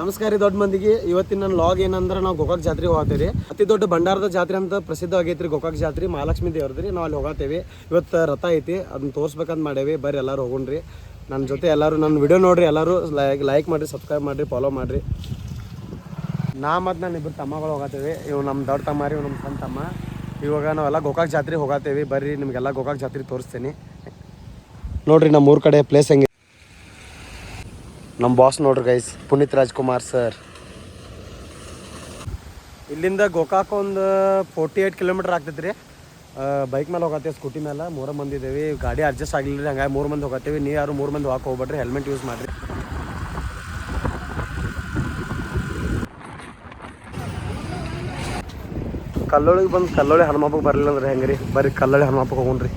ನಮಸ್ಕಾರ ದೊಡ್ಡ ಮಂದಿಗೆ. ಇವತ್ತಿನ ನನ್ನ ಲಾಗ್ ಏನಂದ್ರೆ ನಾವು ಗೋಕಾಕ್ ಜಾತ್ರೆಗೆ ಹೋಗ್ತೀವಿ. ಅತಿ ದೊಡ್ಡ ಭಂಡಾರದ ಜಾತ್ರೆ ಅಂತ ಪ್ರಸಿದ್ಧ ಆಗೈತ್ರಿ ಗೋಕಾಕ್ ಜಾತ್ರೆ. ಮಹಾಲಕ್ಷ್ಮಿ ದೇವ್ರದ್ರಿ, ನಾವು ಅಲ್ಲಿ ಹೋಗತ್ತೇವೆ ಇವತ್ತು ರಥ ಐತಿ, ಅದನ್ನ ತೋರ್ಸ್ಬೇಕಂತ ಮಾಡೇವಿ. ಬರ್ರಿ ಎಲ್ಲರೂ ಹೋಗೋಣ್ರಿ. ನನ್ನ ಜೊತೆ ಎಲ್ಲರೂ ನನ್ನ ವಿಡಿಯೋ ನೋಡ್ರಿ ಎಲ್ಲರೂ. ಲೈಕ್ ಲೈಕ್ ಮಾಡಿರಿ ಸಬ್ಸ್ಕ್ರೈಬ್ ಮಾಡಿರಿ ಫಾಲೋ ಮಾಡಿರಿ. ನಾ ಮತ್ತು ನಾನು ಇಬ್ಬರು ತಮ್ಮಗಳು ಹೋಗತ್ತೇವೆ ಇವು ನಮ್ಮ ದೊಡ್ಡ ತಮ್ಮ ರೀ ನಮ್ಮ ಸಣ್ಣ ತಮ್ಮ. ಇವಾಗ ನಾವೆಲ್ಲ ಗೋಕಾಕ್ ಜಾತ್ರೆಗೆ ಹೋಗತ್ತೇವೆ ಬರ್ರಿ, ನಿಮಗೆಲ್ಲ ಗೋಕಾಕ್ ಜಾತ್ರೆ ತೋರಿಸ್ತೇನೆ. ನೋಡ್ರಿ ನಮ್ಮ ಊರ ಕಡೆ ಪ್ಲೇಸ್ ಹೆಂಗೆ ನಮ್ಮ ಬಾಸ್ ನೋಡ್ರಿ ಗೈಸ್ ಪುನೀತ್ ರಾಜ್ಕುಮಾರ್ ಸರ್ ಇಲ್ಲಿಂದ ಗೋಕಾಕ್ ಒಂದು ಫೋರ್ಟಿ ಏಯ್ಟ್ ಕಿಲೋಮೀಟರ್ ಆಗ್ತೈತೆ ರೀ ಬೈಕ್ ಮೇಲೆ ಹೋಗತ್ತೇವೆ ಸ್ಕೂಟಿ ಮೇಲೆ ಮೂರು ಮಂದಿ ಇದ್ದೀವಿ ಗಾಡಿ ಅಡ್ಜಸ್ಟ್ ಆಗಲಿಲ್ಲ ರೀ ಹಂಗಾಗಿ ಮೂರು ಮಂದಿ ಹೋಗತ್ತೇವೆ. ನೀವು ಯಾರು ಮೂರು ಮಂದಿ ಹೋಗಕ್ಕೆ ಹೋಗ್ಬೇಡ್ರಿ ಹೆಲ್ಮೆಟ್ ಯೂಸ್ ಮಾಡಿರಿ. ಕಲ್ಲೊಳಗೆ ಬಂದು ಕಲ್ಲೊಳಿ ಹನುಮಪ್ಪಗೆ ಬರಲಿಲ್ಲ ಅಂದ್ರೆ ಹೆಂಗೆ ರೀ ಬರ್ರಿ ಕಲ್ಲೊಳಿ ಹನುಮಪ್ಪಗೆ ಹೋಗೋಣ್ರಿ.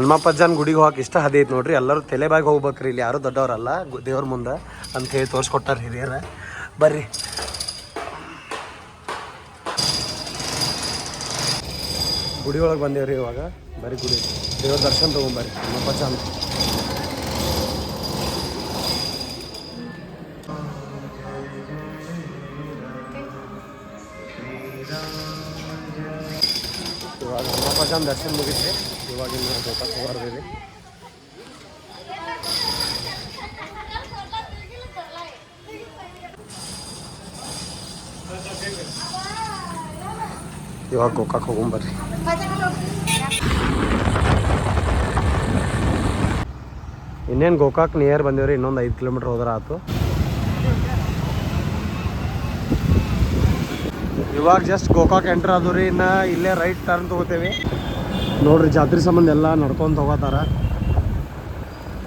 ಹನುಮಪ್ಪಜ್ಜನ ಗುಡಿಗೆ ಹೋಗಕ್ಕೆ ಇಷ್ಟ ಹದಿ ಐತೆ ನೋಡ್ರಿ. ಎಲ್ಲರೂ ತಲೆಬಾಗಿ ಹೋಗ್ಬೇಕ್ರಿ. ಇಲ್ಲಿ ಯಾರು ದೊಡ್ಡವರಲ್ಲ. ದೇವ್ರ ಮುಂದೆ ಅಂತ ಹೇಳಿ ತೋರಿಸ್ಕೊಟ್ಟಾರ ಹಿರಿಯರ. ಬರ್ರಿ. ಗುಡಿ ಒಳಗೆ ಬಂದೇವ್ರಿ ಇವಾಗ. ಬರ್ರಿ ಗುಡಿ. ದೇವ್ರ ದರ್ಶನ ತೊಗೊಂಬರ್ರಿ. ಹನುಮಪ್ಪಜ್ಜ ಅಂತ ಇವಾಗ ಹನುಮಪ್ಪಜ್ಜನ ದರ್ಶನ ಮುಗಿತ್ರಿ. ಇವಾಗ ಗೋಕಾಕ್ ಇವಾಗ ಗೋಕಾಕ್ ಹೋಗೊಂಬರ್ರಿ ಇನ್ನೇನು ಗೋಕಾಕ್ ನಿಯರ್ ಬಂದೇವ್ರಿ, ಇನ್ನೊಂದು ಐದು ಕಿಲೋಮೀಟ್ರ್ ಹೋದ್ರೆ ಆತು. ಇವಾಗ ಜಸ್ಟ್ ಗೋಕಾಕ್ ಎಂಟ್ರ್ ಆದ್ರಿ ರೀ ಇನ್ನು ಇಲ್ಲೇ ರೈಟ್ ಟರ್ನ್ ತಗೋತೇವೆ. ನೋಡ್ರಿ, ಜಾತ್ರೆ ಸಂಬಂಧ ಎಲ್ಲ ನಡ್ಕೊಂತ ಹೋಗತ್ತಾರ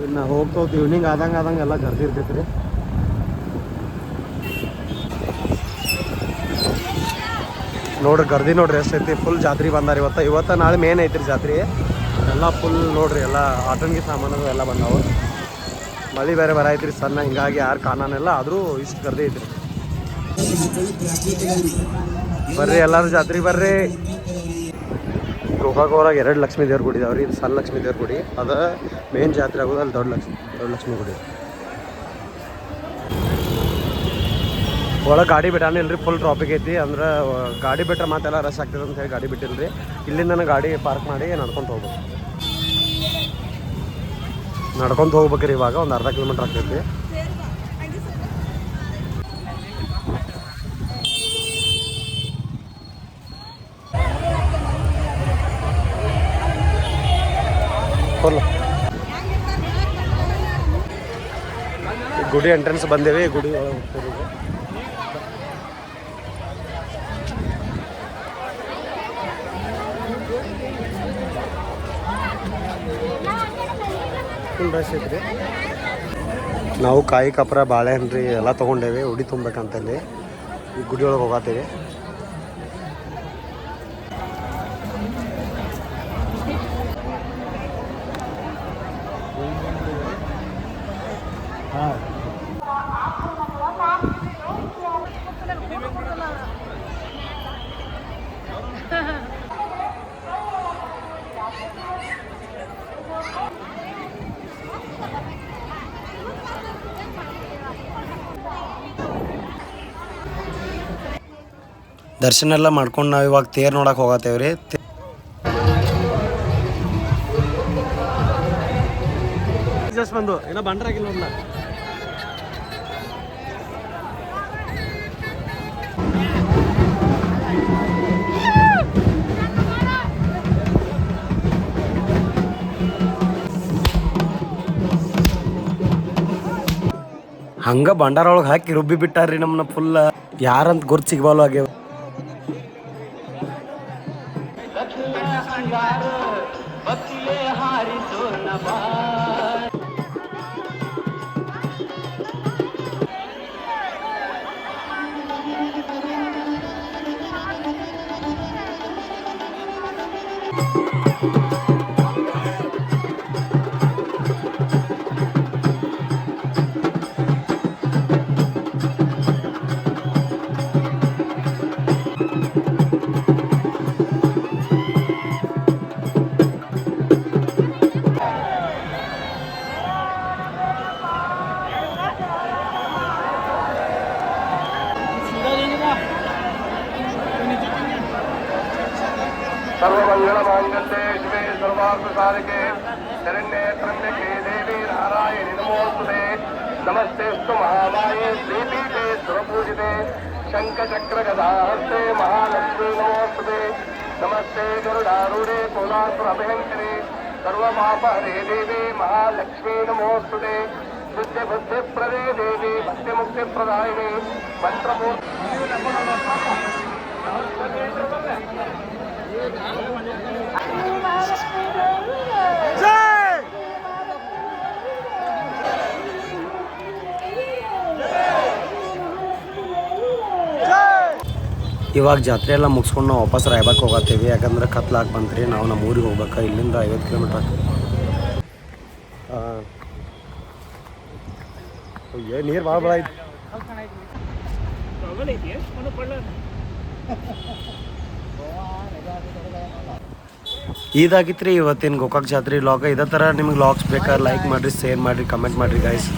ಇನ್ನು ಹೋಗ್ತೋ ಈವ್ನಿಂಗ್ ಆದಂಗೆ ಆದಂಗೆ ಎಲ್ಲ ಗರ್ದಿ ಇರ್ತೈತೆ ನೋಡ್ರಿ, ಗರ್ದಿ ನೋಡ್ರಿ ಎಷ್ಟೈತಿ ಫುಲ್ ಜಾತ್ರೆ ಬಂದಾರ ಇವತ್ತು. ಇವತ್ತು ನಾಳೆ ಮೇನ್ ಐತ್ರಿ ಜಾತ್ರೆ. ಎಲ್ಲ ಫುಲ್ ನೋಡ್ರಿ, ಎಲ್ಲ ಆಟಂಗಿ ಸಾಮಾನು ಎಲ್ಲ ಬಂದಾವು. ಮಳೆ ಬೇರೆ ಬರಾಯ್ತ್ರಿ ಸಣ್ಣ, ಹಿಂಗಾಗಿ ಯಾರು ಕಾಣಾನೆಲ್ಲ, ಆದರೂ ಇಷ್ಟು ಗರ್ದಿ ಐತ್ರಿ. ಬರ್ರಿ, ಎಲ್ಲಾರು ಜಾತ್ರೆ ಬರ್ರಿ. ಗೋಕಾಕ್ ಹೊರಗೆ ಎರಡು ಲಕ್ಷ್ಮೀ ದೇವ್ರ ಗುಡಿ ಇದಾವ್ರಿ ಇದು ಸಣ್ಣ ಲಕ್ಷ್ಮೀ ದೇವ್ರ ಗುಡಿ. ಅದ ಮೇನ್ ಜಾತ್ರೆ ಆಗೋದು ಅಲ್ಲಿ ದೊಡ್ಡ ಲಕ್ಷ್ಮಿ, ದೊಡ್ಡ ಲಕ್ಷ್ಮೀ ಗುಡಿ. ಒಳಗೆ ಗಾಡಿ ಬಿಟ್ಟಾನಿಲ್ರಿ ಫುಲ್ ಟ್ರಾಫಿಕ್ ಐತಿ. ಅಂದ್ರೆ ಗಾಡಿ ಬಿಟ್ಟರೆ ಮಾತೆಲ್ಲ ರಶ್ ಆಗ್ತದೆ ಅಂತ ಹೇಳಿ ಗಾಡಿ ಬಿಟ್ಟಿಲ್ರಿ. ಇಲ್ಲಿಂದ ಗಾಡಿ ಪಾರ್ಕ್ ಮಾಡಿ ನಡ್ಕೊಂತ ಹೋಗ್ಬೇಕು. ನಡ್ಕೊಂತ ಹೋಗ್ಬೇಕ್ರಿ ಇವಾಗ, ಒಂದು ಅರ್ಧ ಕಿಲೋಮೀಟ್ರ್ ಆಗ್ತೈತಿ. ಫುಲ್. ಗುಡಿ ಎಂಟ್ರೆನ್ಸ್ ಬಂದೇವಿ ಗುಡಿ ಒಳಗೆ ಹೋಗ್ತೀವಿ. ಈಗ. ಫುಲ್ ರಶ್ ಐತ್ರಿ. ನಾವು ಕಾಯಿ ಕಪ್ರ ಬಾಳೆಹಣ್ಣು ರೀ ಎಲ್ಲ ತೊಗೊಂಡೇವಿ ಉಡಿ ತುಂಬಬೇಕಂತಲ್ಲಿ ಈ ಗುಡಿ ಒಳಗೆ ಹೋಗತ್ತೀವಿ ದರ್ಶನ ಎಲ್ಲ ಮಾಡ್ಕೊಂಡು ನಾವು ಇವಾಗ ತೇರ್ ನೋಡಕ್ಕೆ ಬಂದು. ಏನೋ ಬಂಡ್ರಾಗಿಲ್ಲ ಒಂದ ಹಂಗ ಬಂಡಾರ ಒಳಗೆ ಹಾಕಿ ರುಬ್ಬಿ ಬಿಟ್ಟಾರ್ರಿ ನಮ್ಮನ್ನ ಫುಲ್ ಯಾರಂತ ಗುರ್ತು ಸಿಗ್ಬಾಲು ಆಗ್ಯಾವ. झाड बसले हारी सोनबा सर्वमङ्गलमाङ्गल्ये शिवे सर्वार्थसारिके शरण्ये त्र्यम्बके देवी नारायणि नमोऽस्तुते नमस्तेऽस्तु महामाये श्रीपीठे सुरपूजिते शङ्खचक्रगदाहस्ते महालक्ष्मी नमोऽस्तुते नमस्ते गरुडारूढे कोलासुरभयङ्करे सर्वपापहरे देवी महालक्ष्मी नमोऽस्तुते बुद्धिबुद्धिप्रदे देवी भक्तिमुक्तिप्रदायिनी मन्त्रपूर्ण ಇವಾಗ ಜಾತ್ರೆ ಎಲ್ಲ ಮುಗಿಸ್ಕೊಂಡು ನಾವು ವಾಪಸ್ ರಾಯ್ಬಾಕ್ ಹೋಗತ್ತೀವಿ. ಯಾಕಂದ್ರೆ ಕತ್ಲಾಕ್ ಬಂತ್ರಿ ನಾವು ನಮ್ಮ ಊರಿಗೆ ಹೋಗ್ಬೇಕು? ಇಲ್ಲಿಂದ ಐವತ್ತು ಕಿಲೋಮೀಟ್ರ್ ಏ, ನೀರು ಭಾಳ ಭಾಳ ಐತಿ. ರೀ ಇವತ್ತಿನ ಗೋಕಾಕ್ ಜಾತ್ರೆ ಲಾಗ್ ಇದೇ ಥರ ನಿಮ್ಗೆ ಲಾಗ್ಸ್ ಬೇಕಾದ್ರೆ ಲೈಕ್ ಮಾಡಿರಿ ಶೇರ್ ಮಾಡಿರಿ ಕಮೆಂಟ್ ಮಾಡಿರಿ ಗಾಯ್ಸ್